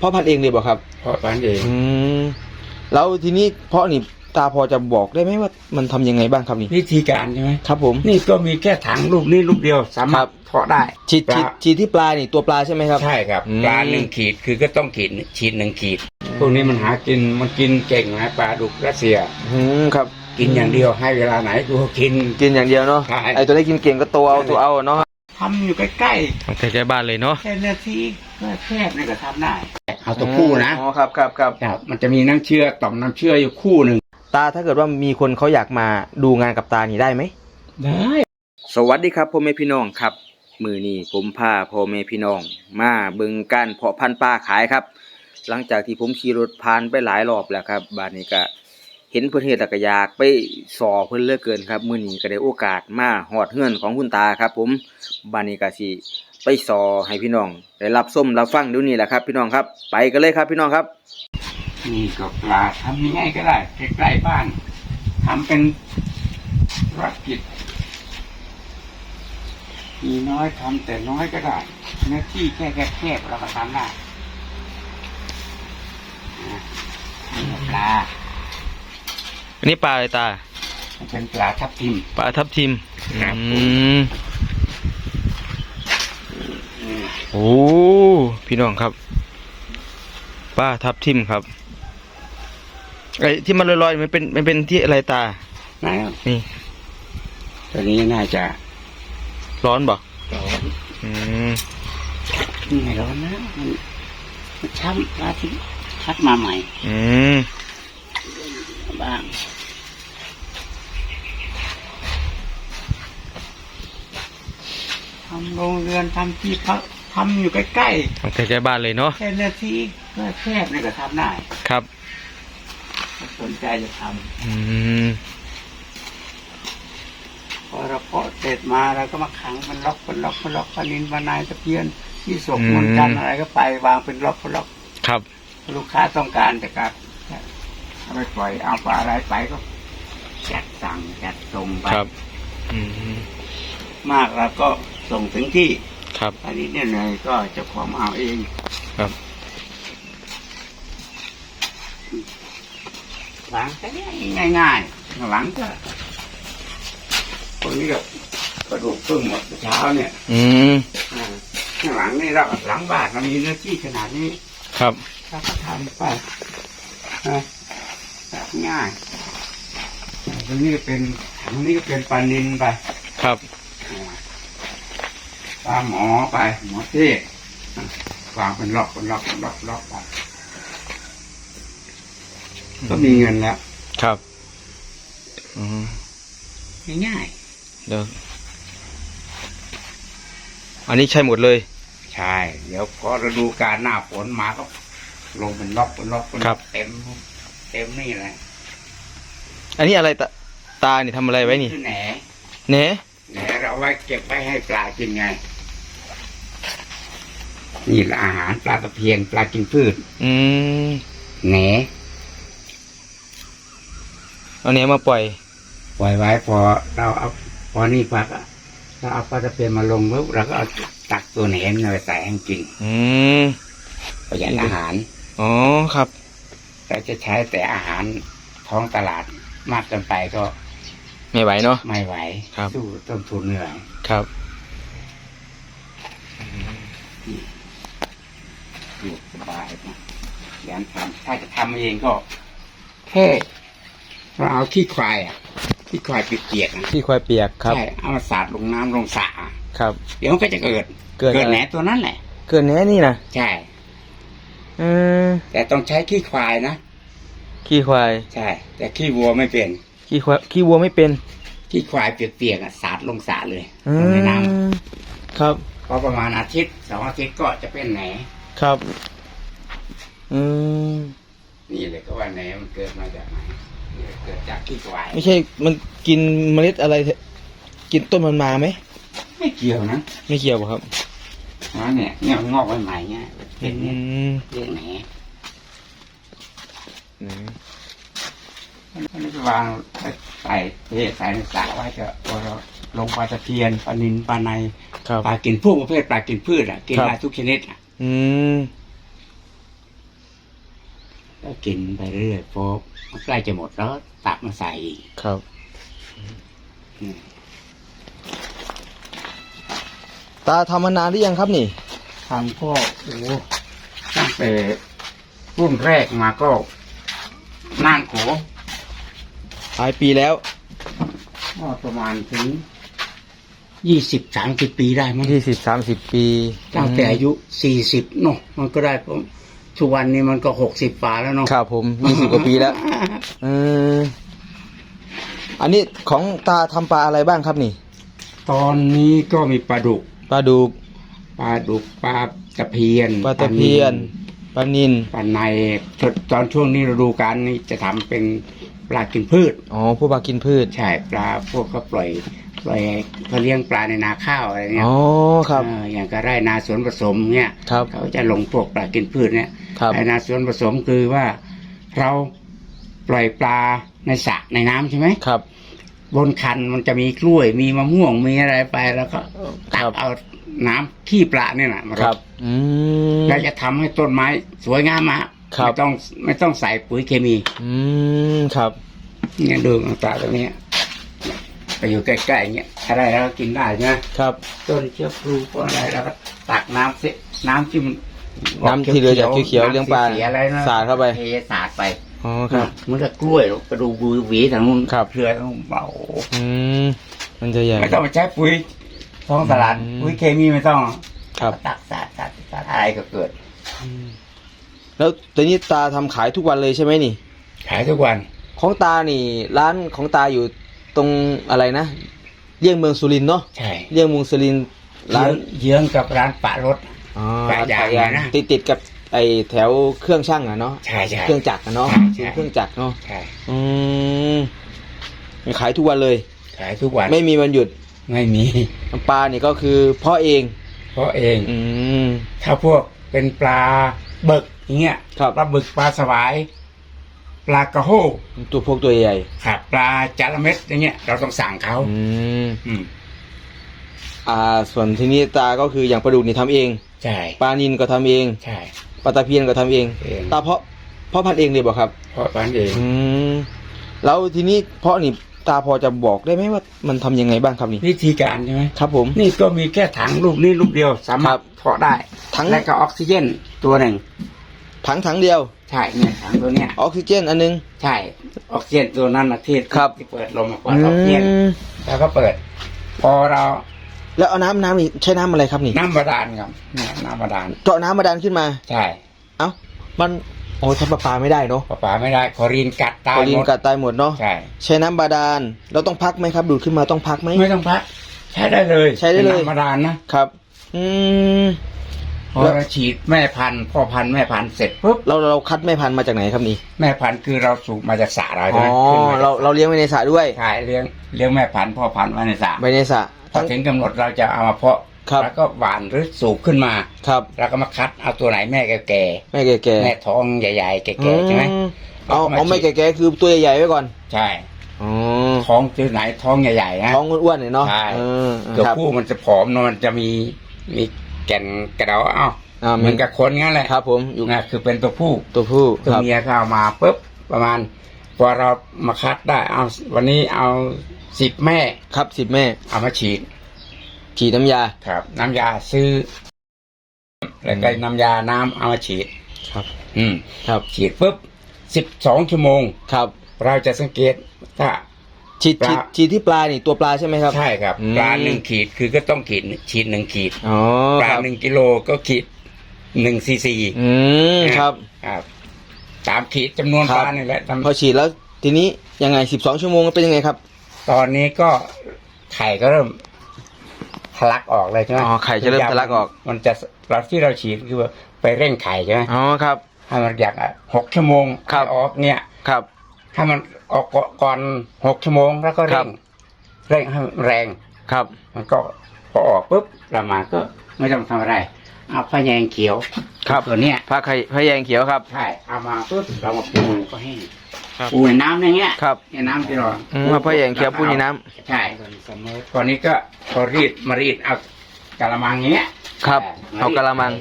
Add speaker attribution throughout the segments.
Speaker 1: พ่อพันธุ์เองเลยบอกครับ
Speaker 2: เพราะปันเอง
Speaker 1: อืมแล้วทีนี้เพาะนี่ตาพอจะบอกได้ไหมว่ามันทำยังไงบ้างครับนี่
Speaker 2: วิธีการใช่ไหม
Speaker 1: ครับผม
Speaker 2: นี่ก็มีแค่ถังลูกนี้ลูกเดียวสามารถเพาะได้
Speaker 1: ฉีด
Speaker 2: ปลา
Speaker 1: ฉีดฉีดที่ปลานี่ตัวปลาใช่ไหมครับ
Speaker 2: ใช่ครับ
Speaker 1: อืม
Speaker 2: ปลาหนึ่งขีดคือก็ต้องขีดฉีดหนึ่งขีด พวกนี้มันหากินมันกินเก่งนะปลาดุกรัสเซีย
Speaker 1: อืมครับ
Speaker 2: กินอย่างเดียวให้เวลาไหนกูก็กิน
Speaker 1: กินอย่างเดียวเนาะ
Speaker 2: ใช่
Speaker 1: ไอตัวได้กินเก่งก็ตัวเอาตัวเอาเนาะ
Speaker 2: ทำอยู่ใกล้
Speaker 1: ใกล้ๆบ้านเลยเนาะ
Speaker 2: ๆแค่นาทีแคบๆนี่ก็ทำได้ เอาตัวคู่นะ
Speaker 1: อ๋อครับครับครับ
Speaker 2: ครับมันจะมีน้ำเชื่อต่อมน้ำเชื่ออยู่คู่หนึ่ง
Speaker 1: ตาถ้าเกิดว่ามีคนเขาอยากมาดูงานกับตานี่ได้ไหม
Speaker 2: ได้
Speaker 1: สวัสดีครับพ่อแม่พี่น้องครับ มือนี้ผมพาพ่อแม่พี่น้อง มาเบิ่งการเพาะพันธุ์ปลาขายครับ หลังจากที่ผมขี่รถผ่านไปหลายรอบแล้วครับบ้านนี้ก็เห็นเพิ่นเฮ็ดแล้วก็อยากไปสอเพิ่นเหลือเกินครับ มื้อนี้ก็ได้โอกาสมาฮอดเฮือนของคุณตาครับ ผมบ้านนี้ก็สิ ไปสอให้พี่น้องได้รับชมรับฟังเดี๋ยวนี้แหละครับ พี่น้องครับ ไปกันเลยครับพี่น้องครับ
Speaker 2: นี่ก็ปลาทำยังไงก็ได้ใกล้ๆบ้านทำเป็นธุรกิจมีน้อยทำแต่น้อยก็ได้เนื้อที่แค่แคบๆเราก็ทำได้นะนี่ปลา
Speaker 1: อันนี้ปลาอะไรตา
Speaker 2: มันเป็นปลาทับทิม
Speaker 1: ปลาทับทิม
Speaker 2: ครับ
Speaker 1: อืม
Speaker 2: อืม
Speaker 1: โอ้ พี่น้องครับปลาทับทิมครับ ไอ้ที่มันลอยๆมันเป็นมันเป็นที่อะไรตา
Speaker 2: ไหนครับ
Speaker 1: นี่
Speaker 2: ตัวนี้น่าจะ
Speaker 1: ร้อนบ่
Speaker 2: ร้อน
Speaker 1: อืม
Speaker 2: ไม่ร้อนนะมันมันช้ำปลาที่คัดมาใหม่
Speaker 1: อืม
Speaker 2: บ้างทำโรงเรือนทำที่พัก ทำอยู่ใกล้
Speaker 1: ทำใกล้ๆบ้านเลยเนาะ
Speaker 2: ๆแค่นาทีแคบๆนี่ก็ทำได้
Speaker 1: ครับ
Speaker 2: ถ้าสนใจจะท
Speaker 1: อืมำ
Speaker 2: พอเราเพาะเสร็จมาเราก็มาขังเป็นล็อกเป็นล็อกเป็นล็อกปลานินปลานายตะเพียนที่สกมนต์จันทร์อะไรก็ไปวางเป็นล็อกเป็นล็อก
Speaker 1: ครับ
Speaker 2: ลูกค้าต้องการจะกลับเอาไปปล่อยเอาปลาอะไรไปก็จัดสั่งจัดส่งไป
Speaker 1: ครับ อืม
Speaker 2: มากแล้วก็ส่งถึงที่
Speaker 1: ครับ
Speaker 2: อันนี้เนี่ยเลยก็เจะของเอาเอง
Speaker 1: ครับ
Speaker 2: หลังก็ง่ายง่ายๆหลังก็คนนี้ก็กระดูกเพิ่งหมดเช้าเนี่ย
Speaker 1: อืม
Speaker 2: อ่าข้างหลังนี่เราหลังบ้านเรามีเนื้อที่ขนาดนี้
Speaker 1: ครับ
Speaker 2: เราก็ทำไปนะง่ายตรงนี้ก็เป็นตรงนี้ก็เป็นปลานินไป
Speaker 1: ครับ
Speaker 2: ปลาหมอไปหมอเทศวางเป็นล็อกเป็นล็อกเป็นล็อกล็อกไปก็มีเงินแล้ว
Speaker 1: ครับอืม
Speaker 2: ง่าย
Speaker 1: เดี๋ยวอันนี้ใช่หมดเลย
Speaker 2: ๆใช่ เดี๋ยวพอฤดูกาลหน้าฝนมาก็ลงเป็นล็อกเป็นล็อกเป็น
Speaker 1: ครั
Speaker 2: ล็อบกเต็มเต็มนี่แหละ
Speaker 1: อันนี้อะไรตาตานี่ทำอะไรไว้นี่
Speaker 2: คือแหน
Speaker 1: เนะ
Speaker 2: แหนเราเอาไว้เก็บไว้ให้ปลากินไง นี่แหละอาหารปลาตะเพียนปลากินพืช
Speaker 1: อืม
Speaker 2: แหน
Speaker 1: เอาเนี้ยมาปล่อย
Speaker 2: ปล่อยไว้พอเราเอาพอนี่ปลาก็เราเอาปลาตะเพียนมาลงปุ๊บเราก็เอาตักตัวแหนมาใส่ให้กิน
Speaker 1: อืม
Speaker 2: ประหยัดอาหาร
Speaker 1: อ๋อครับ
Speaker 2: เราจะใช้แต่อาหารท้องตลาดมากเกินไปก็
Speaker 1: ไม่ไหวเนาะ
Speaker 2: ไม่ไหว
Speaker 1: ครับ
Speaker 2: สู้ต้นทุนเหนื่อย
Speaker 1: ครับ
Speaker 2: อยู่สบายนะขยันทำถ้าจะทำเองก็แค่เราเอาขี้ควายอะขี้ควายเปียกๆนะ
Speaker 1: ที่ควายเปียกครับ
Speaker 2: ใช่เอามาสาดลงน้ำลงสระ
Speaker 1: ครับ
Speaker 2: เดี๋ยวมันก็จะเกิด
Speaker 1: เกิดอะไร
Speaker 2: แหนตัวนั้นแหละ
Speaker 1: เกินแน่นี่นะ
Speaker 2: ใช่
Speaker 1: อืม
Speaker 2: แต่ต้องใช้ขี้ควายนะ
Speaker 1: ขี้ควาย
Speaker 2: ใช่ แต่ขี้วัวไม่เป็น
Speaker 1: ขี้ควายขี้วัวไม่เป็น
Speaker 2: ขี้ควายเปียกๆอะสาดลงสระเลย
Speaker 1: อื
Speaker 2: ลงในน้
Speaker 1: มครับำ
Speaker 2: พอประมาณอาทิตย์สองอาทิตย์ก็จะเป็นแหน
Speaker 1: ครับ อืม
Speaker 2: นี่เลยก็ว่าแหนมันเกิดมาจากไหนเนี่ยเกิดจากขี้ควาย
Speaker 1: ไม่ใช่ มันกินเมล็ดอะไรเถอะกินต้นมันมาไหม
Speaker 2: ไม่เกี่ยวนะ
Speaker 1: ไม่เกี่ยวป่ะครับ
Speaker 2: นะเนี่ยเนี่ยมันงอกใหม่ๆเนี่ยเป็น
Speaker 1: อื
Speaker 2: เนี่ย
Speaker 1: ม
Speaker 2: เรียกแหน
Speaker 1: อืม
Speaker 2: มันจะวางใส่เทใส่ในสระไว้จะพอเราลงปลาตะเพียนปลานินปลาใน
Speaker 1: ครับ
Speaker 2: ปลากินพวกประเภทปลากินพืชอะกิน
Speaker 1: ครับ
Speaker 2: ได้ทุกชนิดอะ
Speaker 1: อืม
Speaker 2: ก็กินไปเรื่อยพอมันใกล้จะหมดแล้วตักมาใส่อีก
Speaker 1: ครับ
Speaker 2: อืม
Speaker 1: ตาทำมานานหรือยังครับนี่
Speaker 2: ทำก็โอ้โหตั้งแต่รุ่นแรกมาก็นานโข
Speaker 1: หลายปีแล้ว
Speaker 2: ก็ประมาณถึง ยี่สิบสามสิบปีได้มั้ง
Speaker 1: ยี่สิบสามสิบปี
Speaker 2: ตั้งแต่อายุสี่สิบเนาะมันก็ได้ผมทุกวันนี้มันก็หกสิบป่าแล้วเนาะ
Speaker 1: ครับผมยี่สิบกว่าปีแล้วเอออันนี้ของตาทำปลาอะไรบ้างครับนี่
Speaker 2: ตอนนี้ก็มีปลาดุก
Speaker 1: ปลาดุก
Speaker 2: ปลาดุกปลาตะเพียน
Speaker 1: ปลาตะเพียนปลานิน
Speaker 2: ปลาในตอนช่วงนี้ฤดูกาลนี้จะทำเป็นปลากินพืช
Speaker 1: อ๋อพวกปลากินพืช
Speaker 2: ใช่ปลาพวกเขาปล่อย ปล่อยเขาเลี้ยงปลาในนาข้าวอะไรเนี่ย
Speaker 1: อ๋อครับ
Speaker 2: เอออย่างก็ไร่นาสวนผสมเนี่ย
Speaker 1: ครับ
Speaker 2: เขาจะลงพวกปลากินพืชเนี่ย
Speaker 1: ครับ
Speaker 2: ไร่นาสวนผสมคือว่าเราปล่อยปลาในสระในน้ำใช่ไหม
Speaker 1: ครับ
Speaker 2: บนคันมันจะมีกล้วยมีมะม่วงมีอะไรไปแล้วก็ตั
Speaker 1: ค
Speaker 2: ก
Speaker 1: รับ
Speaker 2: เอาน้ำขี้ปลาเนี่ยนะมา
Speaker 1: ครับ อืม
Speaker 2: แล้วจะทำให้ต้นไม้สวยงามมาก
Speaker 1: ครับ
Speaker 2: ไม่ต้องไม่ต้องใส่ปุ๋ยเคมี
Speaker 1: อืม ครับ
Speaker 2: เนี่ยดูต่างๆตรงเนี้ย ไปอยู่ใกล้ๆเงี้ยอะไรแล้วก็กินได้ใช่ไหม
Speaker 1: ครับ
Speaker 2: ต้นเชื้อพลูต้นอะไรแล้วก็ตักน้ำเสน้ำที่มัน
Speaker 1: น้ำที่เหลือจากเขียวๆเลี้ยงปลา
Speaker 2: สีอะไรนะ
Speaker 1: สาดเข้าไป
Speaker 2: เทสาดไป
Speaker 1: อ๋อครับ
Speaker 2: เหมันก็กล้วยกระดูกบูหวีทางนู้น
Speaker 1: ครับ
Speaker 2: เครือทางนู้นเบา
Speaker 1: อืมมันจะใหญ่
Speaker 2: ไม่ต้องไปใช้ปุ๋ยท้องตลาด
Speaker 1: อืม
Speaker 2: ปุ๋ยเคมีไม่ต้อง
Speaker 1: ครับ
Speaker 2: ตักสาดสาดสาดอะไรก็เกิด
Speaker 1: แล้วตอนนี้ตาทำขายทุกวันเลยใช่ไหมนี่
Speaker 2: ขายทุกวัน
Speaker 1: ของตานี่ ร้านของตาอยู่ ตรงอะไรนะเลี่ยงเมืองสุรินทร์เนาะ
Speaker 2: ใช่
Speaker 1: เลี่ยงเมืองสุรินทร์ร้าน
Speaker 2: เยื้องๆกับร้านปะรถ
Speaker 1: อ๋อ
Speaker 2: ปะ
Speaker 1: ร้าน
Speaker 2: ยาง
Speaker 1: ปะยาง
Speaker 2: นะ
Speaker 1: ติดติดกับไอแถวเครื่องช่างอะเนาะ
Speaker 2: ใช่ใช่
Speaker 1: เครื่องจักรอะเนาะ
Speaker 2: ใช่ใช่
Speaker 1: เครื่องจักรเนาะ
Speaker 2: ใช่
Speaker 1: อืมขายทุกวันเลย
Speaker 2: ขายทุกวัน
Speaker 1: ไม่มีวันหยุด
Speaker 2: ไม่มี
Speaker 1: น้ำปลานี่ก็คือเพ่อเอง
Speaker 2: เพราะเอง
Speaker 1: อืม
Speaker 2: ถ้าพวกเป็นปลาเบึกอย่างเงี้ย
Speaker 1: ครับ
Speaker 2: ปลาบึกปลาสวาย ปลากระโฮ
Speaker 1: ตัวพวกตัวใหญ่
Speaker 2: ครับปลาจาระเม็ดอย่างเงี้ยเราต้องสั่งเขา
Speaker 1: อืม
Speaker 2: อืม
Speaker 1: อ่า ส่วนที่นี้ตาก็คืออย่างปลาดุกนี่ทำเอง
Speaker 2: ใช่
Speaker 1: ปลานินก็ทำเอง
Speaker 2: ใช่
Speaker 1: ปลาตะเพียนก็ทำเอง
Speaker 2: เอง
Speaker 1: ตาเพาะเพาะพันธุ์เองเลยบอกครับ
Speaker 2: เพราะปลาเอง
Speaker 1: อืมแล้วทีนี้เพาะนี่ตาพอจะบอกได้ไหมว่ามันทำยังไงบ้างครับนี่
Speaker 2: วิธีการใช่ไหม
Speaker 1: ครับผม
Speaker 2: นี่ก็มีแค่ถังลูกนี้ลูกเดียวสามาร
Speaker 1: ครั
Speaker 2: ถ
Speaker 1: บ
Speaker 2: เพาะได้
Speaker 1: ถัง
Speaker 2: แล้วก็ออกซิเจนตัวหนึ่ง
Speaker 1: ถังถังเดียว
Speaker 2: ใช่เนี่ยถังตัวเนี้ย
Speaker 1: ออกซิเจนอันนึง
Speaker 2: ใช่ออกซิเจนตัวนั้นนะที่
Speaker 1: ครับ
Speaker 2: ที่เปิดลมมาเปิดออกซิเจน
Speaker 1: อืม
Speaker 2: แล้วก็เปิด พอเรา
Speaker 1: แล้วเอาน้ำน้ำนี่ใช้น้ำอะไรครับนี่
Speaker 2: น้ำบาดาลครับเนี่ยน้ำบาดาล
Speaker 1: เจาะน้ำบาดาลขึ้นมา
Speaker 2: ใช่
Speaker 1: เอ้า มัน โอ้ยใช้ประปาไม่ได้เนาะ
Speaker 2: ปลาปลาไม่ได้คอรีนกัดตาย
Speaker 1: คลอรี
Speaker 2: ห
Speaker 1: น
Speaker 2: มด
Speaker 1: กัดตายหมดเนาะ
Speaker 2: ใช่
Speaker 1: ใช้น้ำบาดาล เราต้องพักไหมครับ ดูดขึ้นมาต้องพักไหม
Speaker 2: ไม่ต้องพักใช้ได้เลย
Speaker 1: ใช้ได้เลย
Speaker 2: ป็นน้ำบาดาลนะครับ
Speaker 1: อืม
Speaker 2: พอเราฉีดแม่พันธุ์พ่อพันธุ์แม่พันธุ์เสร็จปุ๊บ
Speaker 1: เราเราคัดแม่พันธุ์มาจากไหนครับนี่
Speaker 2: แม่พันธุ์คือเราสูบมาจากสระเรา
Speaker 1: อ๋
Speaker 2: ใช่
Speaker 1: อ
Speaker 2: ไหมขึ้นมจก
Speaker 1: เราเราเลี้ยงไว้ในสระด้วย
Speaker 2: ใช่เลี้ยงเลี้ยงแม่พันธุ์พ่อพันธุ์ไว้ในสระ
Speaker 1: ไว้ในสระ
Speaker 2: พอถึงกำหนดเราจะเอามาเพาะ
Speaker 1: ครับ
Speaker 2: แล้วก็หวานหรือสูบขึ้นมา
Speaker 1: ครับ
Speaker 2: แล้วก็มาคัดเอาตัวไหนแม่แก่
Speaker 1: แม่แก่
Speaker 2: ๆแม่ท้องใหญ่ๆแก่ๆใช่ไหม
Speaker 1: อืเอา
Speaker 2: เอามา
Speaker 1: เอาแม่
Speaker 2: ฉีด
Speaker 1: แก่ๆคือตัวใหญ่ๆไว้ก่อน
Speaker 2: ใช่
Speaker 1: อ๋อ
Speaker 2: ท้องตัวไหนท้องใหญ่ๆนะ
Speaker 1: ท้องอ้วนๆเนี่ยเนาะ
Speaker 2: ใช่
Speaker 1: เออ
Speaker 2: ตัว
Speaker 1: ครับ
Speaker 2: ผู้มันจะผอมเนอะมันจะมีมี แก่นกระเดาเอ้า
Speaker 1: อ่า
Speaker 2: เหมือนกับคนงั้นแหละ
Speaker 1: ครับ ผมอยู่
Speaker 2: นะคือเป็นตัวผู้
Speaker 1: ตัวผู้
Speaker 2: ตัว
Speaker 1: ครับ
Speaker 2: เมียก็เอามาปุ๊บประมาณพอเรามาคัดได้เอาวันนี้เอาสิบแม่
Speaker 1: ครับสิบแม่
Speaker 2: เอามาฉีด
Speaker 1: ฉีดน้ำยา
Speaker 2: ครับ น้ำยาซื้อแล้วก็น้ำยาน้ำเอามาฉีด
Speaker 1: ครับ
Speaker 2: อืม
Speaker 1: ครับ
Speaker 2: ฉีดปุ๊บสิบสองชั่วโมง
Speaker 1: ครับ
Speaker 2: เราจะสังเกตถ้า
Speaker 1: ฉีด
Speaker 2: ปลา
Speaker 1: ฉีดฉีดที่ปลานี่ตัวปลาใช่ไหมครับ
Speaker 2: ใช่ครับ
Speaker 1: อืม
Speaker 2: ปลาหนึ่งขีดคือก็ต้องขีดฉีดหนึ่งขีด
Speaker 1: อ๋อ
Speaker 2: ป
Speaker 1: ค
Speaker 2: ลา
Speaker 1: รับ
Speaker 2: หนึ่งกิโลก็ขีดหนึ่งซีซี
Speaker 1: อืมครับ
Speaker 2: ครับสามขีดจำนวน
Speaker 1: ค
Speaker 2: ป
Speaker 1: รับ
Speaker 2: ลานี่แหละทำ
Speaker 1: พอฉีดแล้วทีนี้ยังไงสิบสองชั่วโมงเป็นยังไงครับ
Speaker 2: ตอนนี้ก็ไข่ก็เริ่มทะลักออกเลยใช่ไหม
Speaker 1: อ๋อไข่จะเริ่มทะลักออก
Speaker 3: มั
Speaker 2: มันจะเราที่เราฉีดคือว่าไปเร่งไข่ใช่ไหม
Speaker 1: อ๋อครับ
Speaker 2: ให้มันอยากอะหกชั่วโมง
Speaker 1: ครับ
Speaker 2: ให้ออกเนี่ย
Speaker 1: ครับ
Speaker 2: ให้มัน ออกก่อนหกชั่วโมงแล้วก็
Speaker 1: ครั
Speaker 2: เร่
Speaker 1: บ
Speaker 2: งเร่งให้มันแรง
Speaker 1: ครับ
Speaker 2: มันก็พอออกปุ๊บเรามาก็ไม่ต้องทำอะไรเอาผ้าแยงเขียว
Speaker 1: ครับ
Speaker 2: ตัวเนี้ย
Speaker 1: ผ้าไข่ผ้าแยงเขียวครับ
Speaker 2: ใช่เอามาปุ๊บเรามาปูก็แห้ง
Speaker 1: ครับ
Speaker 2: ปูในน้ำอย่างเงี้ย
Speaker 1: ครับ
Speaker 2: ในน้ำที่เรา
Speaker 1: อืมผ้าแยงเขียวปูในน้ำ
Speaker 2: ใช่ตอนนี้ก็พอรีดมารีดเอากะละมังอย่างเงี้ย
Speaker 1: ครับ
Speaker 2: ม
Speaker 1: เอากะละมัง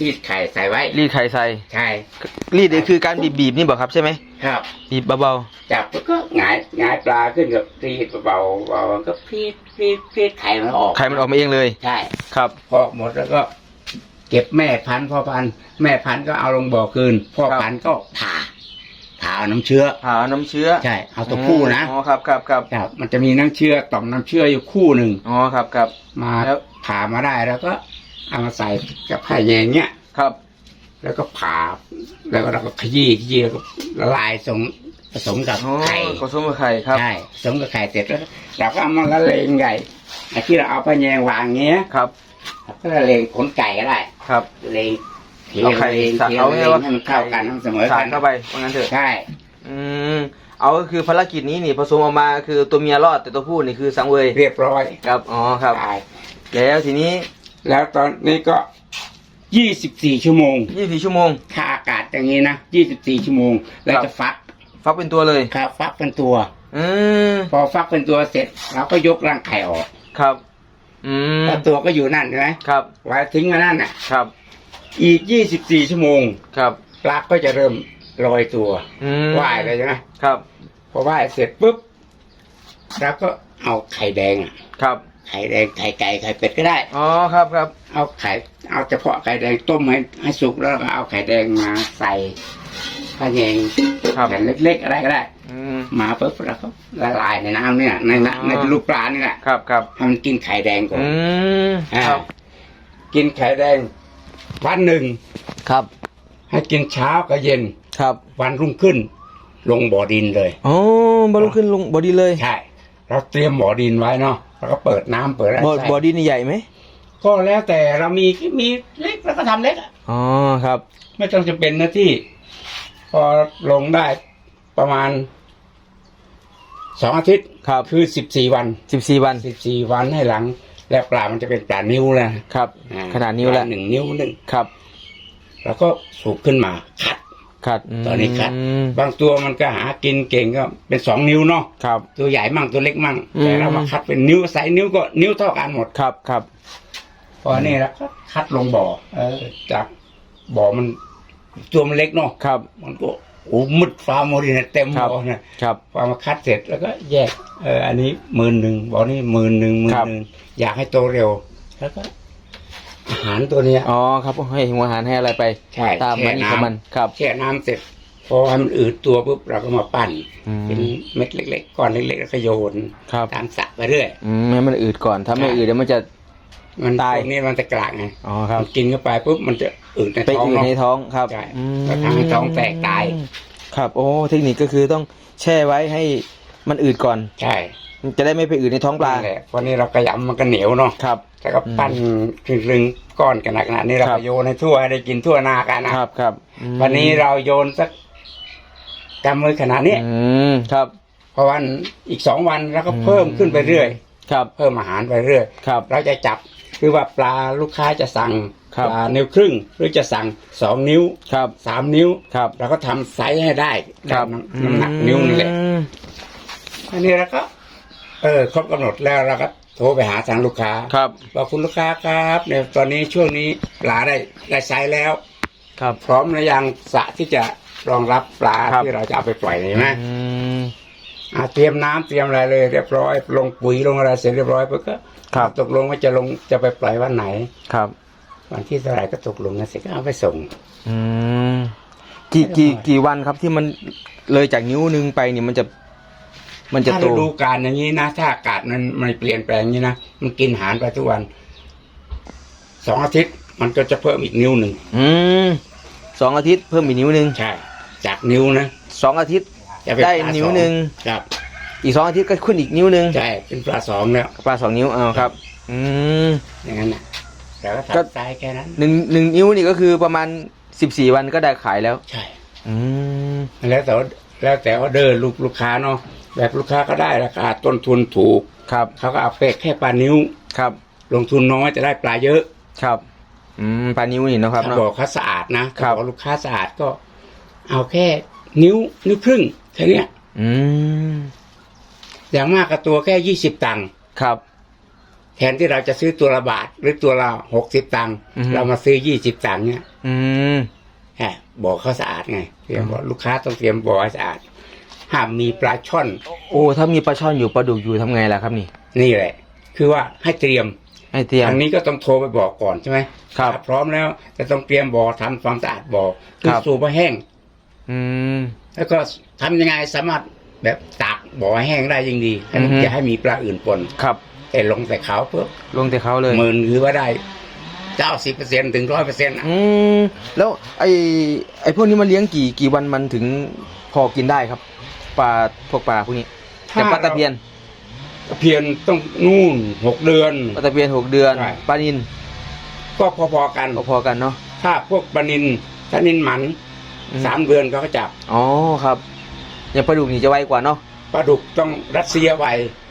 Speaker 2: รีดไข่ใส่ไว้
Speaker 1: รีดไข่ใส่
Speaker 2: ใช่
Speaker 1: รีดนี่คือการบีบบีบๆนี่บอกครับใช่ไหม
Speaker 2: ครับ
Speaker 1: บีบเบา
Speaker 2: จับแล้วก็หงายหงายปลาขึ้นกับรีดเบาๆเบาๆก็พรีดพรีดพรีดไข่มันออก
Speaker 1: ๆไข่มันออกมาเองเลย
Speaker 2: ใช่
Speaker 1: ครับ
Speaker 2: พอหมดแล้วก็ เก็บแม่พันธุ์พ่อพันธุ์แม่พันธุ์ก็เอาลงบ่อคืนพ่อ
Speaker 1: ครับ
Speaker 2: พันธุ์ก็ผ่าผ่าเอาน้ำเชื้อ
Speaker 1: หาน้ำเชื้อ
Speaker 2: ใช่ เอาตัวผู้นะ
Speaker 1: อ๋อครับครับครับ
Speaker 2: ครับมันจะมีน้ำเชื้อต่อมน้ำเชื้ออยู่คู่หนึ่ง
Speaker 1: อ๋อครับครับ
Speaker 2: มา
Speaker 1: แล้ว
Speaker 2: ผ่ามาได้แล้วก็ เอามาใส่กับไข่แยงเนี้ย
Speaker 1: ครับ
Speaker 2: แล้วก็ผ่าแล้วก็เราก็ขยี้ขยี้แล้วก็ละลายผสมผสมกับ
Speaker 1: อ๋อ
Speaker 2: ไข่
Speaker 1: ผสมกับไข่ครับ
Speaker 2: ใช่ผสมกับไข่เสร็จแล้วเราก็เอามาละเลงไก่ไอ้ที่เราเอาไปแยงวางเงี้ย
Speaker 1: ครับ
Speaker 2: เราก็ละเลงขนไก่ก็ได้
Speaker 1: ครับ
Speaker 2: เลงเทีย
Speaker 1: เอา
Speaker 2: ง
Speaker 1: ไข่
Speaker 2: เลง
Speaker 1: สะ
Speaker 2: เทียง
Speaker 1: เอา
Speaker 2: เล
Speaker 1: ไง
Speaker 2: ง
Speaker 1: วะ
Speaker 2: ให้มันเข้ากันให้มันเสมอ
Speaker 1: สา
Speaker 2: กั
Speaker 1: ด
Speaker 2: น
Speaker 1: เข้าไปว่างั้นเถอะ
Speaker 2: ใช่
Speaker 1: อืมเอาก็คือภารกิจนี้นี่ผสมออกมาคือตัวเมียรอดแต่ตัวผู้นี่คือสังเวย
Speaker 2: เรียบร้อย
Speaker 1: ครับอ๋อครับ
Speaker 2: ตาย
Speaker 1: แล้วทีนี้
Speaker 2: แล้วตอนนี้ก็ยี่สิบสี่ชั่วโมง
Speaker 1: 24ชั่วโมง
Speaker 2: ถ้าอากาศอย่างนี้นะยี่สิบสี่ชั่วโมง แล้ว
Speaker 1: ครับ
Speaker 2: จะฟัก
Speaker 1: ฟักเป็นตัวเลย
Speaker 2: ครับ ฟักเป็นตัว
Speaker 1: อืม
Speaker 2: พอฟักเป็นตัวเสร็จเราก็ยกรังไข่ออก
Speaker 1: ครับ อืม
Speaker 2: แล้วตัวก็อยู่นั่นใช่ไหม
Speaker 1: ครับ
Speaker 2: ไว้ทิ้งไว้นั่นน่ะ
Speaker 1: ครับ
Speaker 2: อีกยี่สิบสี่ชั่วโมง
Speaker 1: ครับ
Speaker 2: ปลาก็จะเริ่มลอยตัว
Speaker 1: อืม
Speaker 2: ว่ายเลยใช่ไหม
Speaker 1: ครับ
Speaker 2: พอว่ายเสร็จปุ๊บเราก็เอาไข่แดงอะ
Speaker 1: ครับ
Speaker 2: ไข่แดงไข่ไก่ไข่เป็ดก็ได้
Speaker 1: อ๋อครับครับ
Speaker 2: เอาไข่เอาเฉพาะไข่แดงต้มให้ให้สุกแล้วก็เอาไข่แดงมาใส่ผ้าแยง
Speaker 1: ครับ
Speaker 2: แผ่นเล็กๆอะไรก็ได้
Speaker 1: อืม
Speaker 2: มาปุ๊บแล้วก็ละลายในน้ำเนี่ยในน้ำใน
Speaker 1: อ๋อ
Speaker 2: ลูกปลานี่แหละ
Speaker 1: ครับครับ
Speaker 2: ให้มันกินไข่แดงก่อน
Speaker 1: อืม
Speaker 2: อ่า
Speaker 1: ครับ
Speaker 2: กินไข่แดง วันหนึ่ง
Speaker 1: ครับ
Speaker 2: ให้กินเช้ากับเย็น
Speaker 1: ครับ
Speaker 2: วันรุ่งขึ้น ลงบ่อดินเลย
Speaker 1: อ๋อบอลลูนขึ้นลงบอดี้เลย
Speaker 2: ใช่ เราเตรียมบ่อดินไว้เนาะ แล้วก็เปิดน้ำเปิดอะไร
Speaker 1: บอ
Speaker 2: ใส่
Speaker 1: บอดี้นี่ใหญ่ไหม
Speaker 2: ก็แล้วแต่เรามีมีเล็กแล้วก็ทำเล็กอะ
Speaker 1: อ๋อครับ
Speaker 2: ไม่ต้องจะเป็นหน้าที่ พอลงได้ประมาณสองอาทิตย์
Speaker 1: ครับ
Speaker 2: คือสิบสี่วัน
Speaker 1: สิบสี่วัน
Speaker 2: สิบสี่วันให้หลัง แล้วปลามันจะเป็นปลานิ้วแล้ว
Speaker 1: ครับ
Speaker 2: อ่
Speaker 1: ขนาดนิ้วแล้ว
Speaker 2: ปาหนึ่งนิ้วหนึ่ง
Speaker 1: ครับ
Speaker 2: แล้วก็สูบขึ้นมาคัด
Speaker 1: ครับ
Speaker 2: ตอนนี้คัด
Speaker 1: ม
Speaker 2: บางตัวมันก็หากินเก่งก็เป็นสองนิ้วเนาะ
Speaker 1: ครับ
Speaker 2: ตัวใหญ่มั่งตัวเล็กมั่ง
Speaker 1: อืม
Speaker 2: แต่เรามาคัดเป็นนิ้วไซส์นิ้วก็นิ้วเท่ากันหมด
Speaker 1: ครับครับ
Speaker 2: พอนี่แล้วก็คัดลงบ่อ เออ จากบ่อมันตัวมันเล็กเนาะ
Speaker 1: ครับ
Speaker 2: มันก็โอ้มืดฟ้าโมดินเต็ม
Speaker 1: ครับ
Speaker 2: บ่อนะครับ พอมาคัดเสร็จแล้วก็แยก เอออันนี้หมื่นหนึ่งบ่อนี่หมื่นหนึ่งหมื่นหนึ่งอยากให้โตเร็ว แล้วก็ อาหารตัวเนี้ย
Speaker 1: อ๋อครับให้หัวอาหารให้อะไรไป
Speaker 2: ใช่
Speaker 1: ตามมัน
Speaker 2: แช่
Speaker 1: นี่ของมัน
Speaker 2: น้ำ
Speaker 1: ครับ
Speaker 2: แช่น้ำเสร็จ พอให้มันอืดตัวปุ๊บเราก็มาปั้น
Speaker 1: อืม
Speaker 2: เป็นเม็ดเล็กๆก้อนเล็กๆแล้วก็โยน
Speaker 1: ครับ
Speaker 2: ตามสระไปเรื่อย
Speaker 1: อืมให้มันอืดก่อนถ้าไม่
Speaker 2: ใช่
Speaker 1: อืดเดี๋ยวมันจะ
Speaker 2: มัน
Speaker 1: ตาย
Speaker 2: พวกนี้มันจะกลางไง
Speaker 1: อ๋อครับ
Speaker 2: มันกินเข้าไปปุ๊บมันจะอืดใน
Speaker 1: ไป
Speaker 2: ท้อง
Speaker 1: อืด
Speaker 2: เนาะ
Speaker 1: ในท้องครับ
Speaker 2: ใช่
Speaker 1: อืม
Speaker 2: แล้วทำให้ท้องแตกตาย
Speaker 1: ครับ โอ้ เทคนิคก็คือต้องแช่ไว้ให้มันอืดก่อน
Speaker 2: ใช่
Speaker 1: มันจะได้ไม่ไปอืดในท้องปลา
Speaker 2: นั่นแหละเพราะนี้เรากระยำมันก็เหนียวเนาะ
Speaker 1: ครับ
Speaker 2: แล้วก็ปั้นรึงๆก้อนกันขนาดนี้เรา
Speaker 1: ครั
Speaker 2: ก็
Speaker 1: บ
Speaker 2: โยนให้ทั่วให้ได้กินทั่วหน้ากันนะ ครับ
Speaker 1: ครับอืม
Speaker 2: วันนี้เราโยนสักกำมือขนาดนี้
Speaker 1: อืมครับ
Speaker 2: เพราะวันอีกสองวันแล้วก็เพิ่มขึ้นไปเรื่อย
Speaker 1: ครับ
Speaker 2: เพิ่มอาหารไปเรื่อย
Speaker 1: ครับ
Speaker 2: เราจะจับคือว่าปลาลูกค้าจะสั่ง
Speaker 1: ครับ
Speaker 2: ปลานิ้วครึ่ง หรือจะสั่งสองนิ้ว
Speaker 1: ครับ
Speaker 2: สามนิ้ว
Speaker 1: ครับ
Speaker 2: เราก็ทำไซส์ให้ได้
Speaker 1: ครับ
Speaker 2: น้ำน้ำหนักนิ้วนี่แหละ
Speaker 1: อืม
Speaker 2: อันนี้เราก็ เออครบกำหนดแล้วเราก็โทรไปหาทางลูกค้า
Speaker 1: ครับ
Speaker 2: บอกคุณลูกค้าครับเนี่ยตอนนี้ช่วงนี้ปลาได้ได้ไซส์แล้ว
Speaker 1: ครับ
Speaker 2: พร้อมหรือยังสระที่จะรองรับปลา
Speaker 1: ครับ
Speaker 2: ที่เราจะเอาไปปล่อยเลยไหม
Speaker 1: อืม
Speaker 2: อะเตรียมน้ำเตรียมอะไรเลย เรียบร้อย ลงปุ๋ยลงอะไรเสร็จเรียบร้อยปุ๊บก็
Speaker 1: ครับ
Speaker 2: ตกลงว่าจะลงจะไปปล่อยวันไหน
Speaker 1: ครับ
Speaker 2: วันที่เท่าไหร่ก็ตกลงกันเสร็จก็เอาไปส่ง
Speaker 1: อืมกี่กี่กี่วันครับที่มันเลยจากนิ้วหนึงไปนี่มันจะ มันจะ
Speaker 2: ถ้า
Speaker 1: โต
Speaker 2: ฤดูกาลอย่างนี้นะถ้าอากาศมันมันเปลี่ยนแปลงอย่างนี้นะมันกินอาหารไปทุกวันสองอาทิตย์มันก็จะเพิ่มอีกนิ้วหนึ่ง
Speaker 1: อืมสองอาทิตย์เพิ่มอีกนิ้วหนึ่ง
Speaker 2: ใช่ จากนิ้วนะ
Speaker 1: สองอาทิตย์
Speaker 2: จะเป็น
Speaker 1: ได้
Speaker 2: ปลา
Speaker 1: นิ้ว
Speaker 2: สอง
Speaker 1: หนึ่ง
Speaker 2: ครับ
Speaker 1: อีกสองอาทิตย์ก็ขึ้นอีกนิ้วหนึ่ง
Speaker 2: ใช่เป็นปลาสองแล้ว
Speaker 1: ปลาสองนิ้วเอาครับ อืม
Speaker 2: อย่างนั้นนะแต่ก็
Speaker 1: ก็
Speaker 2: ทำใจแค่นั้น
Speaker 1: หนึ่งหนึ่งนิ้วนี่ก็คือประมาณสิบสี่วันก็ได้ขายแล้ว
Speaker 2: ใช่
Speaker 1: อืม
Speaker 2: แล้วแต่ว่าแล้วแต่ว่าเดินลูกลูกค้าเนาะ แบบลูกค้าก็ได้ราคาต้นทุนถูก
Speaker 1: ครับ
Speaker 2: เขาก็เอาเป็ดแค่ปลานิ้ว
Speaker 1: ครับ
Speaker 2: ลงทุนน้อยจะได้ปลาเยอะ
Speaker 1: ครับอืมปลานิ้วนี่เนาะครับ
Speaker 2: ถ้า
Speaker 1: เนาะ
Speaker 2: บอกเขาสะอาดนะครับถ้าบอกลูกค้าสะอาดก็ เอาแค่นิ้วนิ้วครึ่งแค่เนี้ย
Speaker 1: อืม
Speaker 2: อย่างมากกับตัวแค่ยี่สิบตังค์
Speaker 1: ครับ
Speaker 2: แทนที่เราจะซื้อตัวละบาทหรือตัวละหกสิบตังค์
Speaker 1: อือฮึ
Speaker 2: เรามาซื้อยี่สิบตังค์เนี่ย
Speaker 1: อืม
Speaker 2: แหมบ่อเขาสะอาดไงเตรียมบ่อลูกค้าต้องเตรียมบ่อให้สะอาด ห้ามมีปลาช่อน
Speaker 1: โอ้ถ้ามีปลาช่อนอยู่ปลาดุกอยู่ทำไงล่ะครับนี่
Speaker 2: นี่แหละ คือว่าให้เตรียม
Speaker 1: ให้เตรียม
Speaker 2: ทางนี้ก็ต้องโทรไปบอกก่อนใช่ไหม
Speaker 1: ครับ
Speaker 2: ถ้าพร้อมแล้วจะต้องเตรียมบ่อทำความสะอาดบ่อคือ
Speaker 1: ครับ
Speaker 2: สูบให้แห้ง
Speaker 1: อืม
Speaker 2: แล้วก็ทำยังไงสามารถแบบตากบ่อให้แห้งได้ยิ่งดีให้มัน
Speaker 1: อือฮึ
Speaker 2: อย่าให้มีปลาอื่นปน
Speaker 1: ครับ
Speaker 2: แต่ลงแต่ขาวเพิ่ม
Speaker 1: ลงแต่เขาเลย
Speaker 2: หมื่นคือว่าได้เก้าสิบเปอร์เซ็นถึงร้อยเปอร์เซ็นต์
Speaker 1: อืม แล้วไอไอพวกนี้มันเลี้ยงกี่กี่วันมันถึงพอกินได้ครับ ปลาพวกปลาพวกนี้แต่ปลาตะเพียน
Speaker 2: เพียนต้องนู่นหกเดือน
Speaker 1: ปลาตะเพียนหกเดือน
Speaker 2: ใช่
Speaker 1: ปลานิน
Speaker 2: ก็พอๆกัน
Speaker 1: ก็พอกันเนาะ
Speaker 2: ถ้าพวกปลานินถ้านินหมัน
Speaker 1: อืม
Speaker 2: สามเดือนเขาก็จับ
Speaker 1: อ๋อครับอย่างปลาดุกนี่จะไวกว่าเนาะ
Speaker 2: ปลาดุกต้องรัสเซียไว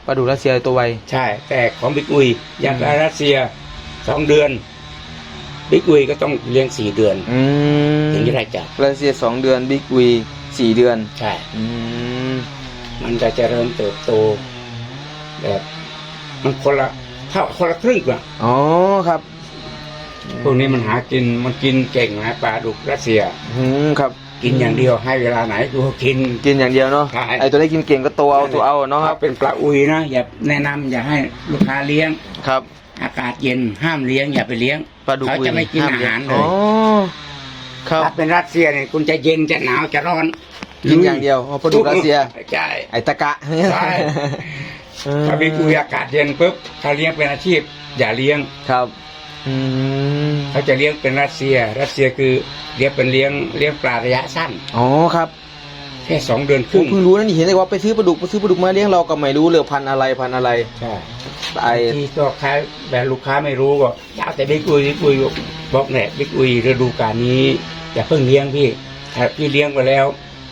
Speaker 1: ปลาดุกรัสเซียตัวไว
Speaker 2: ใช่ แต่ของบิ๊กอุยอยาก
Speaker 1: อืม
Speaker 2: ได้รัสเซียสองเดือนบิ๊กอุยก็ต้องเลี้ยงสี่เดือน
Speaker 1: อืม
Speaker 2: ถึงจะได้จับ
Speaker 1: รัสเซียสองเดือน บิ๊กวีสี่เดือน
Speaker 2: ใช่
Speaker 1: อืม
Speaker 2: มันจะเจริญเติบโตแบบมันคนละเท่าคนละครึ่งกว่า
Speaker 1: อ๋อครับ
Speaker 2: พวกนี้มันหากินมันกินเก่งนะปลาดุกรัสเซีย
Speaker 1: อืมครับ
Speaker 2: กินอย่างเดียวให้เวลาไหนกูก็กิน
Speaker 1: กินอย่างเดียวเนาะ
Speaker 2: ใช่
Speaker 1: ไอตัวได้กินเก่งก็ตัวเอาตัวเอาเนาะค
Speaker 2: ถ้า
Speaker 1: รับ
Speaker 2: เป็นปลาอุยนะอย่าแนะนำอย่าให้ลูกค้าเลี้ยง
Speaker 1: ครับ
Speaker 2: อากาศเย็นห้ามเลี้ยง อย่าไปเลี้ยง
Speaker 1: ปลาดุก
Speaker 2: เขา
Speaker 1: อุย
Speaker 2: จะไม่กิน
Speaker 1: ห้
Speaker 2: อาหารเล
Speaker 1: อ๋อยครับ
Speaker 2: ถ้าเป็นรัสเซียเนี่ยคุณจะเย็นจะหนาวจะร้อน
Speaker 1: กินอย่างเดียวอ๋อปลาดุกรัสเซีย
Speaker 2: ใช่
Speaker 1: ไอตะกะ
Speaker 2: ใช่
Speaker 1: เออ
Speaker 2: ถ้าบิ๊กอุยอากาศเย็นปุ๊บถ้าเลี้ยงเป็นอาชีพ อย่าเลี้ยง
Speaker 1: ครับอืม
Speaker 2: เขาจะเลี้ยงเป็นรัสเซีย รัสเซียคือเลี้ยงเป็นเลี้ยงเลี้ยงปลาระยะสั้น
Speaker 1: อ๋อครับ
Speaker 2: แค่สองเดือนค
Speaker 1: ผ
Speaker 2: รึ่
Speaker 1: ม
Speaker 2: ง
Speaker 1: เพิ่งรู้นะนี่เห็นเลยว่าไปซื้อปลาดุกไปซื้อปลาดุกมาเลี้ยงเราก็ไม่รู้เลยพันธุ์อะไรพันธุ์อะไร
Speaker 2: ใช่
Speaker 1: ไอ
Speaker 2: ที่ก็ค้าแบบลูกค้าไม่รู้ก็อยากแต่บิ๊กอุยบิ๊กอุยบอกเนี่ยบิ๊กอุยฤดูกาลนี้อย่าเพิ่งเลี้ยงพี่ถ้าพี่เลี้ยงไปแล้ว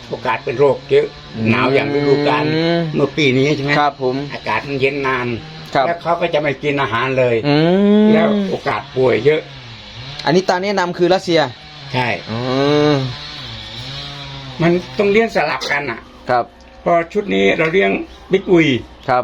Speaker 2: โอกาสเป็นโรคเยอะหนาวอย่างฤดูกาล
Speaker 1: อืม
Speaker 2: เมื่อปีนี้ใช่ไหม
Speaker 1: ครับ ผม
Speaker 2: อากาศมันเย็นนาน
Speaker 1: ครับ
Speaker 2: แล้วเขาก็จะไม่กินอาหารเลย
Speaker 1: อืม
Speaker 2: แล้วโอกาสป่วยเยอะ
Speaker 1: อันนี้ตาแนะนำคือรัสเซีย
Speaker 2: ใช่
Speaker 1: อ๋อ
Speaker 2: มันต้องเลี้ยงสลับกันอะ
Speaker 1: ครับ
Speaker 2: พอชุดนี้เราเลี้ยงบิ๊กอุย
Speaker 1: ครับ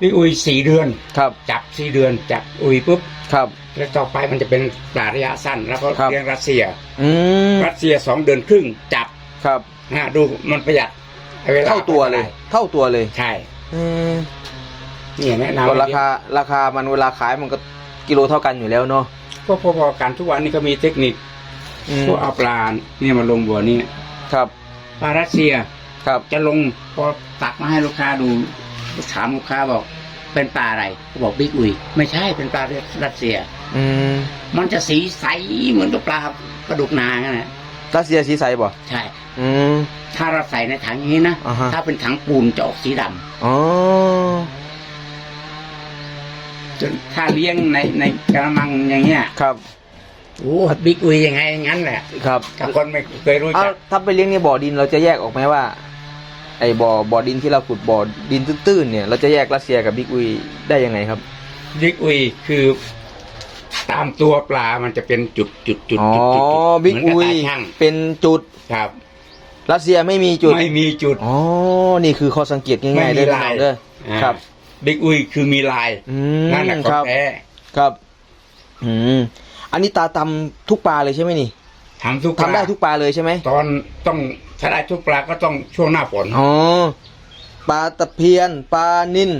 Speaker 2: บิ๊กอุยสี่เดือน
Speaker 1: ครับ
Speaker 2: จับสี่เดือนจับอุยปุ๊บ
Speaker 1: ครับ
Speaker 2: แล้วต่อไปมันจะเป็นปลาระยะสั้น แล้วก็
Speaker 1: ครับ
Speaker 2: เลี้ยงรัสเซีย
Speaker 1: อืม
Speaker 2: รัสเซียสองเดือนครึ่งจับ
Speaker 1: ครับ
Speaker 2: ฮะดูมันประหยัดวล
Speaker 1: เท่าตัวเลย เท่าตัวเลย
Speaker 2: ใช่
Speaker 1: อืม
Speaker 2: นี่แนะนำ
Speaker 1: ก็ราคาราคามันเวลาขายมันก็กิโลเท่ากันอยู่แล้วเนาะ
Speaker 2: ก็พอๆกันทุกวันนี้ก็มีเทคนิค
Speaker 1: อืม
Speaker 2: พวกเอาปลาเนี่ยมาลงบัวนี่
Speaker 1: ครับ
Speaker 2: ปลารัสเซีย
Speaker 1: ครับ
Speaker 2: จะลงพอตักมาให้ลูกค้าดูถามลูกค้าบอกเป็นปลาอะไรเขาบอกบิ๊กอุยไม่ใช่เป็นปลารัสเซีย
Speaker 1: อืม
Speaker 2: มันจะสีใสเหมือนกับปลาปลาดุกนาไงนะ
Speaker 1: รัสเซียสีใสบ่
Speaker 2: ใช่
Speaker 1: อืม
Speaker 2: ถ้าเราใส่ในถังอย่างนี้นะ
Speaker 1: อ่าฮะ
Speaker 2: ถ้าเป็นถังปูนจะออกสีดำ
Speaker 1: อ๋อ
Speaker 2: จนถ้าเลี้ยงในในกระมังอย่างเงี้ย
Speaker 1: ครับ
Speaker 2: โอ้บิ๊กอุยยังไงอย่างนั้นแหละ
Speaker 1: ครับ
Speaker 2: กับคนไม่เคยรู้
Speaker 1: เอา
Speaker 2: จัก
Speaker 1: ถ้าไปเลี้ยงในบ่อดินเราจะแยกออกไหมว่า ไอ้บ่อบ่อดินที่เราขุดบ่อดินตื้นๆเนี่ย เราจะแยกรัสเซียกับบิ๊กอุยได้ยังไงครับ
Speaker 2: บิ๊กอุยคือ ตามตัวปลามันจะเป็นจุดจุดจุด
Speaker 1: อ๋อ
Speaker 2: จุดจุดจุด
Speaker 1: บิ๊ก
Speaker 2: เหมื
Speaker 1: อุ
Speaker 2: น
Speaker 1: ย
Speaker 2: บตาช่าง
Speaker 1: เป็นจุด
Speaker 2: ครับ
Speaker 1: รัสเซียไม่มีจุด
Speaker 2: ไม่มีจุด
Speaker 1: อ๋อนี่คือข้อสังเกตง่ายๆ
Speaker 2: ไม่มี
Speaker 1: เด้อ
Speaker 2: ลาย
Speaker 1: เด้อ
Speaker 2: อ่า
Speaker 1: ครับ
Speaker 2: บิ๊กอุยคือมีลาย
Speaker 1: อืม
Speaker 2: นั่นแหละขอ
Speaker 1: ค
Speaker 2: ง
Speaker 1: รับ
Speaker 2: แท้
Speaker 1: ครับ อืมอันนี้ตาตำทุกปลาเลยใช่ไหมนี่
Speaker 2: ทำทุกป
Speaker 1: ทำ
Speaker 2: ลา
Speaker 1: ได้ทุกปลาเลยใช่ไหม
Speaker 2: ตอนต้องถ้าได้ทุกปลาก็ต้องช่วงหน้าฝน
Speaker 1: อ๋อปลาตะเพียนปลานิน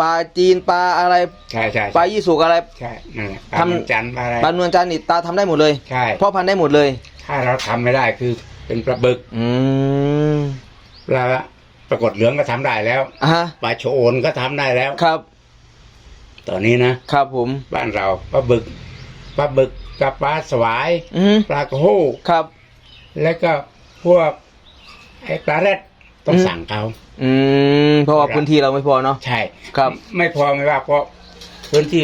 Speaker 1: ปลาจีนปลาอะไร
Speaker 2: ใช่ใช่
Speaker 1: ปลายี่สุกอะไร
Speaker 2: ใช่นั่นแหละปลา
Speaker 1: ทำ
Speaker 2: มันจันทร์ปลาอะไร
Speaker 1: ปลานวลจันทร์นี่ตาทำได้หมดเลย
Speaker 2: ใช่
Speaker 1: พ่อพันธุ์ได้หมดเลย
Speaker 2: ถ้าเราทำไม่ได้คือเป็นปลาบึก
Speaker 1: อืม
Speaker 2: ปลาปรากฏเหลืองก็ทำได้แล้ว
Speaker 1: อะฮะ
Speaker 2: ปลาโชนก็ทำได้แล้ว
Speaker 1: ครับ
Speaker 2: ตอนนี้นะครับ
Speaker 1: ผม
Speaker 2: บ้านเราปลาบึกปลาบึกกับปลาสวาย
Speaker 1: อืม
Speaker 2: ปลากระโฮ
Speaker 1: ครับ
Speaker 2: แล้วก็พวกไอ้ปลาแรด ต้อง
Speaker 1: อืม
Speaker 2: สั่งเขา
Speaker 1: อืมเพราะว่าพื้นที่เราไม่พอเนาะ
Speaker 2: ใช่
Speaker 1: ครับ
Speaker 2: ไม่พอไม่ว่าเพราะพื้นที่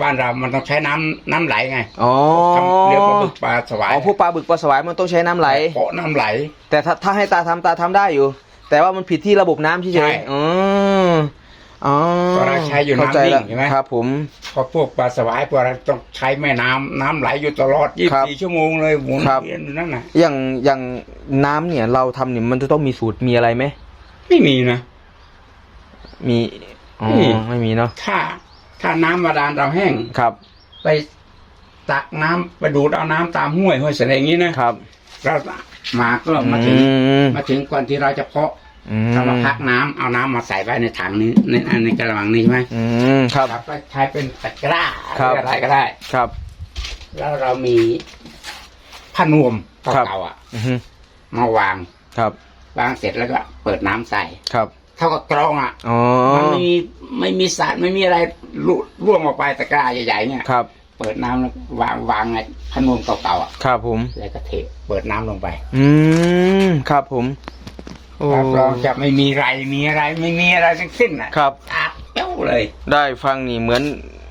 Speaker 2: บ้านเรามันต้องใช้น้ำน้ำไหลไง
Speaker 1: อ๋อ
Speaker 2: ทำเรียกว่าบึกปลาสวาย
Speaker 1: อ๋อพวกปลาบึกปลาสวายมันต้องใช้น้ำไหล
Speaker 2: เกาะน้ำไหล
Speaker 1: แต่ถ้าถ้าให้ตาทำตาทำได้อยู่ แต่ว่ามันผิดที่ระบบน้ำเฉ
Speaker 2: ใช่
Speaker 1: ยๆอ๋อ อ๋อ
Speaker 2: เพราะเราใช้อยู่
Speaker 1: เข้าใจ
Speaker 2: น้ำนิ่
Speaker 1: แล้ว
Speaker 2: งใช่ไหม
Speaker 1: ครับ ผม
Speaker 2: เพราะพวกปลาสวายพวกเราต้องใช้แม่น้ำน้ำไหลอยู่ตลอด
Speaker 1: ครับ
Speaker 2: 24ชั่วโมงเลยหมุน
Speaker 1: ครับ
Speaker 2: เวียนอยู่นั่นน่ะ
Speaker 1: อย่างอย่างน้ำเนี่ย เราทำเนี่ยมันจะต้องมีสูตรมีอะไรไหม
Speaker 2: ไม่มีนะ
Speaker 1: มีอ๋อ
Speaker 2: ไม่มี
Speaker 1: ไม่มีเนาะ
Speaker 2: ถ้าถ้าน้ำบาดาลเราแห้ง
Speaker 1: ครับ
Speaker 2: ไปตักน้ำไปดูดเอาน้ำตามห้วยห้วยเสนอย่างนี้นะครับเรามาก็มาถึง
Speaker 1: อืม
Speaker 2: มาถึงก่อนที่เราจะเพาะ
Speaker 1: อืม
Speaker 2: เรามาพักน้ำเอาน้ำมาใส่ไว้ในถังนี้ในในกระมังนี้ใช่ไหม
Speaker 1: อืมครับ
Speaker 2: เราก็ใช้เป็นตะกร้า
Speaker 1: ครับ
Speaker 2: อะไรก็ได้
Speaker 1: ครับ
Speaker 2: แล้วเรามีผ้านวม
Speaker 1: ครับ
Speaker 2: เก่าๆอะ
Speaker 1: อือฮึ
Speaker 2: มาวาง
Speaker 1: ครับ
Speaker 2: วางเสร็จแล้วก็เปิดน้ำใส่
Speaker 1: ครับ
Speaker 2: เท่ากับกรองอะ
Speaker 1: อ๋อ
Speaker 2: มันไม่มีไม่มีสารไม่มีอะไรร่วร่วงออกไปตะกร้าใหญ่ๆเนี่ย
Speaker 1: ครับ
Speaker 2: เปิดน้ำแล้ววางวางไอ้ผ้านวมเก่าๆอะ
Speaker 1: ครับผม
Speaker 2: แล้วก็เทเปิดน้ำลงไป
Speaker 1: อืมครับผม โอ้
Speaker 2: รับรองจะไม่มีไรมีอะไรไม่มีอะไรทั้งสิ้นอะ
Speaker 1: ครับ
Speaker 2: สะอาดเป้าเลย
Speaker 1: ได้ฟังนี่เหมือน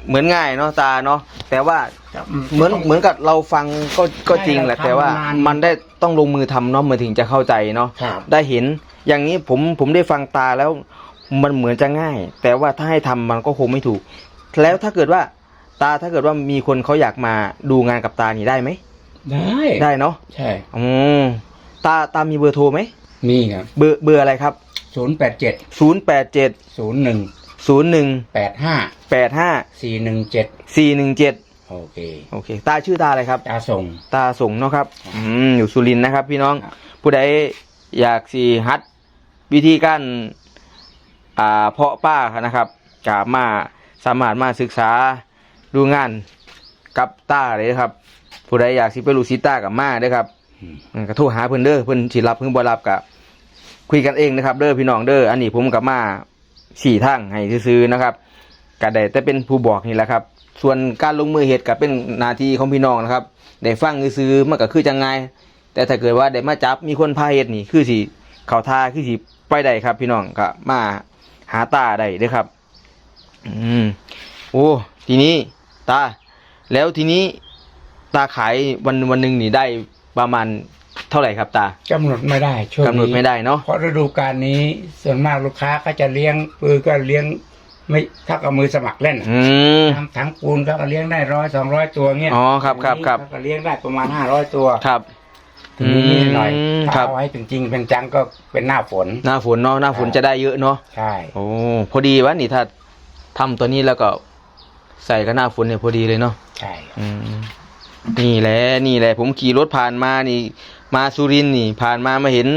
Speaker 1: เหมือนง่ายเนาะตาเนาะแต่ว่า
Speaker 2: ครับ
Speaker 1: เหมือนเหมือนกับเราฟังก็ก็จริงแหละ
Speaker 2: ใช่
Speaker 1: แต่ว่า
Speaker 2: ทำมานาน
Speaker 1: มันได้ต้องลงมือทำเนาะมันถึงจะเข้าใจเนาะ
Speaker 2: ครับ
Speaker 1: ได้เห็นอย่างนี้ผมผมได้ฟังตาแล้ว มันเหมือนจะง่าย แต่ว่าถ้าให้ทำมันก็คงไม่ถูก แล้วถ้าเกิดว่าตาถ้าเกิดว่ามีคนเขาอยากมาดูงานกับตานี่ได้ไหม
Speaker 2: ได้
Speaker 1: ได้เนาะ
Speaker 2: ใช่
Speaker 1: อืมตาตามีเบอร์โทรไหม
Speaker 2: มีครับ
Speaker 1: เบอร์เบอร์อะไรครับ
Speaker 2: ศูนย์แปดเจ็ด
Speaker 1: ศูนย์แปดเจ็ด
Speaker 2: ศูนย์หนึ่ง
Speaker 1: ศูนย์หนึ่ง
Speaker 2: แปดห้า
Speaker 1: แปดห้า
Speaker 2: สี่หนึ่งเจ็ด
Speaker 1: สี่หนึ่งเจ็ด
Speaker 2: โอเค
Speaker 1: โอเค ตาชื่อตาอะไรครับ
Speaker 2: ตาส่ง
Speaker 1: ตาสงเนาะครับ อืม อยู่สุรินทร์นะครับ พี่น้อง
Speaker 2: ครับ
Speaker 1: ผู้ใดอยากสีฮัดวิธีการอ่าเพาะป้านะครับกามาสามารถมาศึกษาดูงานกับต้าเลยนะครับ ผู้ใดอยากสิไปรูซิต้ากับมาเด้อครับ
Speaker 2: อืม
Speaker 1: ก็โทรหาเพิ่นเด้อเพิ่นสิรับเพิ่นบ่รับกับคุยกันเองนะครับ เด้อพี่น้องเด้ออันนี้ผมกับมาสี่ทางให้ซื้อๆนะครับก็ได้แต่เป็นผู้บอกนี่แหละครับ ส่วนการลงมือเฮ็ดก็เป็นหน้าที่ของพี่น้องนะครับได้ฟังซื้อๆมันก็คือจังไงแต่ถ้าเกิดว่าได้มาจับมีคนพาเฮ็ดนี่คือสิเข้าท่าคือสิไปได้ครับพี่น้องก็มาหาตาได้เด้อครับ อืมโอ้ทีนี้ตา แล้วทีนี้ตาขายวันวันหนึ่งนี่ได้ ประมาณเท่าไหร่ครับตา
Speaker 2: กำหนดไม่ได้ช่วงนี้
Speaker 1: กำหนดไม่ได้เนาะ
Speaker 2: เพราะฤดูกาลนี้ส่วนมากลูกค้าก็จะเลี้ยงปือก็เลี้ยงไม่ถ้ากับมือสมัครเล่น
Speaker 1: อืม
Speaker 2: ทำถังปูนเขาก็เลี้ยงได้ร้อยสองร้อยตัวเงี้ย
Speaker 1: อ๋อครับครับครับ
Speaker 2: เขาก็เลี้ยงได้ประมาณห้าร้อยตัว
Speaker 1: ครับ
Speaker 2: ถึงนี้หน่อย
Speaker 1: อืม
Speaker 2: ถ้า
Speaker 1: ครับ
Speaker 2: เอาให้จริงๆเป็นจังก็เป็นหน้าฝน
Speaker 1: หน้าฝนเนาะหน้าฝนจะได้เยอะเนาะ
Speaker 2: ใช่
Speaker 1: โอ้พอดีวะนี่ถ้าทำตัวนี้แล้วก็ใส่กับหน้าฝนเนี่ยพอดีเลยเนาะ
Speaker 2: ใช่
Speaker 1: อืม นี่แหละนี่แหละ ผมขี่รถผ่านมานี่ มาสุรินนี่ ผ่านมามาเห็น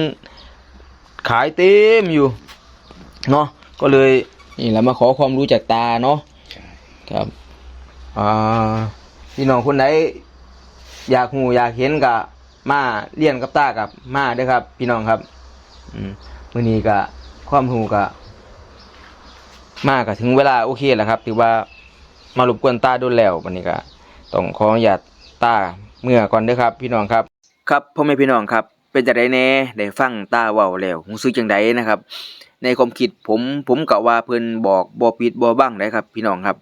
Speaker 1: ขายเต็มอยู่เนาะก็เลยนี่แหละมาขอความรู้จากตาเนาะครับอ่าพี่น้องคนไหนอยากหูอยากเห็นกับมาเรียนกับตากับมาเด้อครับ พี่น้องครับ อืมมื้อนี้ก็ความหูก็มาก็ถึงเวลาโอเคแล้วครับ ถือว่ามารบกวนตาโดนแล้ววันนี้ก็ต้องขออนุญาต ตาเมื่อก่อนเด้อครับ พี่น้องครับ ครับพ่อแม่พี่น้องครับ เป็นจังไดแน่ได้ฟังตาเว้าแล้วรู้สึกจังไดนะครับ ในความคิดผมผมก็ว่าเพิ่นบอกบ่ปิดบ่บังได้ครับ พี่น้องครับ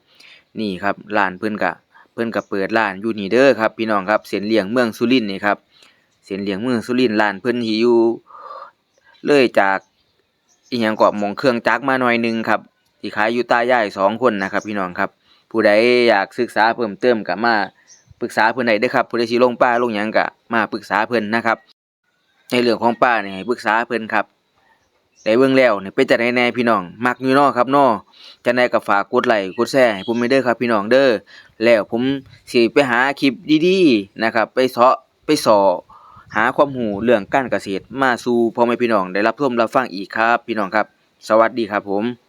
Speaker 1: นี่ครับร้านเพิ่นก็เพิ่นก็เปิดร้านอยู่นี่เด้อครับ พี่น้องครับเส้นเลี่ยงเมืองสุรินทร์นี่ครับเส้นเลี่ยงเมืองสุรินทร์ร้านเพิ่นสิอยู่ เลยจากอีหยังก็หมองเครื่องจักรมาหน่อยหนึงครับที่ขายอยู่ตายายสองคนนะครับ พี่น้องครับ ผู้ใดอยากศึกษาเพิ่มเติมก็มา ปรึกษาเพิ่นได้เด้อครับผู้ใดสิลงป้าลงหยังก็มาปรึกษาเพิ่นนะครับในเรื่องของป้านี่ให้ปรึกษาเพิ่นครับได้เบิ่งแล้วนี่เป็นจังไดแน่พี่น้องมักอยู่เนาะครับเนาะจังไดก็ฝากกดไลค์กดแชร์ให้ผมไปเด้อครับพี่น้องเด้อแล้วผมสิไปหาคลิปดีๆนะครับไปเสาะไปสอหาความรู้เรื่องการเกษตรมาสู่พ่อแม่พี่น้องได้รับชมรับฟังอีกครับ พี่น้องครับ สวัสดีครับผม